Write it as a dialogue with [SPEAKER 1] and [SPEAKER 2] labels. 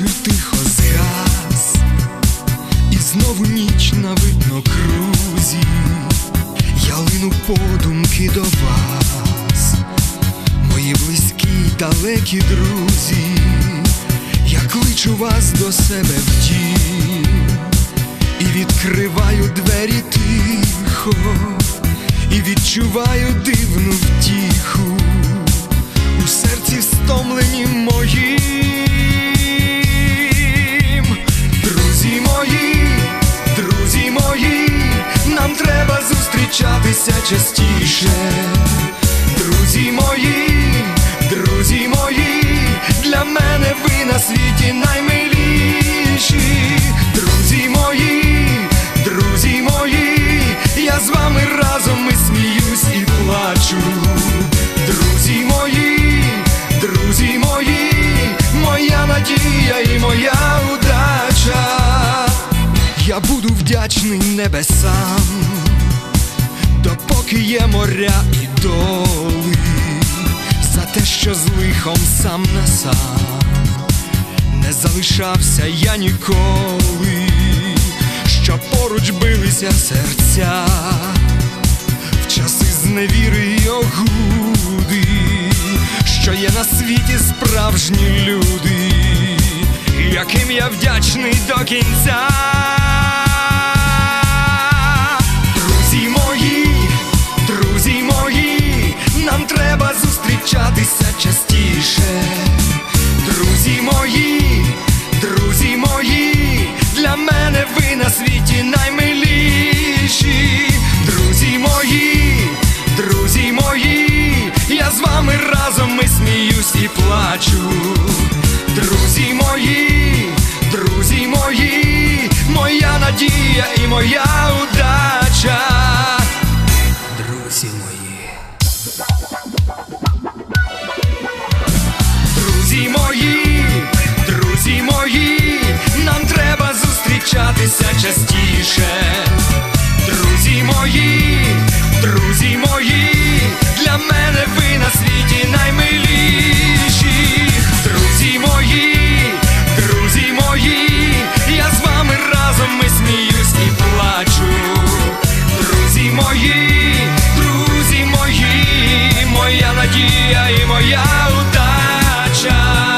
[SPEAKER 1] вечір тихо згас, і знову ніч на видно крузі, я лину подумки до вас, мої близькі й далекі друзі, я кличу вас до себе в дім. І відкриваю двері тихо, і відчуваю дивну втіху. У серці стомлені моїм. Зустрічатися частіше. Друзі мої, друзі мої, для мене ви на світі наймиліші. Друзі мої, друзі мої, я з вами разом і сміюсь і плачу. Друзі мої, друзі мої, моя надія і моя удача. Я буду вдячний небесам, допоки є моря і доли, за те, що з лихом сам на сам не залишався я ніколи, що поруч билися серця в часи зневіри й огуди, що є на світі справжні люди, яким я вдячний до кінця. І плачу. Друзі мої, друзі мої, моя надія і моя удача. Друзі мої. Друзі мої, друзі мої, нам треба зустрічатися частіше. надія і моя удача.